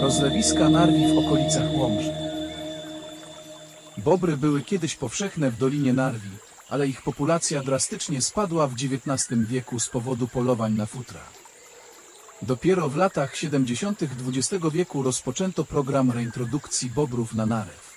Rozlewiska narwi w okolicach Łomży. Bobry były kiedyś powszechne w Dolinie Narwi, ale ich populacja drastycznie spadła w XIX wieku z powodu polowań na futra. Dopiero w latach 70. XX wieku rozpoczęto program reintrodukcji bobrów na narew.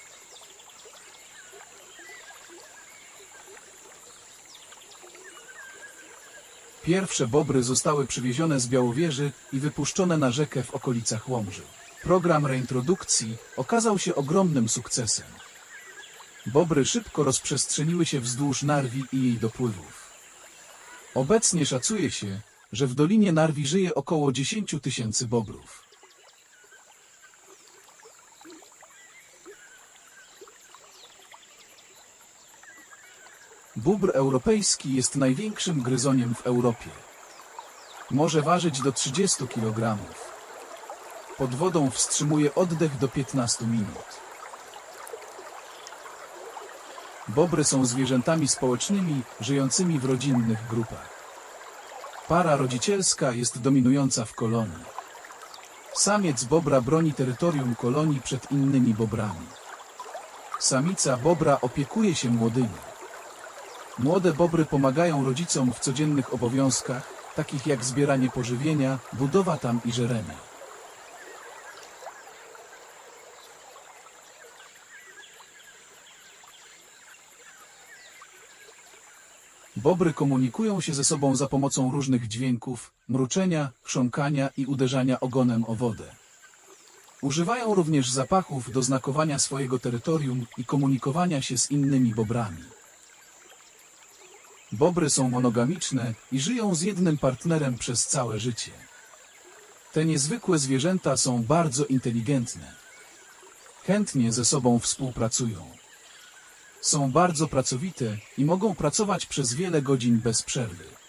Pierwsze bobry zostały przywiezione z Białowieży i wypuszczone na rzekę w okolicach Łomży. Program reintrodukcji okazał się ogromnym sukcesem. Bobry szybko rozprzestrzeniły się wzdłuż Narwi i jej dopływów. Obecnie szacuje się, że w Dolinie Narwi żyje około 10 tysięcy bobrów. Bóbr europejski jest największym gryzoniem w Europie. Może ważyć do 30 kg. Pod wodą wstrzymuje oddech do 15 minut. Bobry są zwierzętami społecznymi, żyjącymi w rodzinnych grupach. Para rodzicielska jest dominująca w kolonii. Samiec bobra broni terytorium kolonii przed innymi bobrami. Samica bobra opiekuje się młodymi. Młode bobry pomagają rodzicom w codziennych obowiązkach, takich jak zbieranie pożywienia, budowa tam i żerenie. Bobry komunikują się ze sobą za pomocą różnych dźwięków, mruczenia, chrząkania i uderzania ogonem o wodę. Używają również zapachów do znakowania swojego terytorium i komunikowania się z innymi bobrami. Bobry są monogamiczne i żyją z jednym partnerem przez całe życie. Te niezwykłe zwierzęta są bardzo inteligentne. Chętnie ze sobą współpracują. Są bardzo pracowite i mogą pracować przez wiele godzin bez przerwy.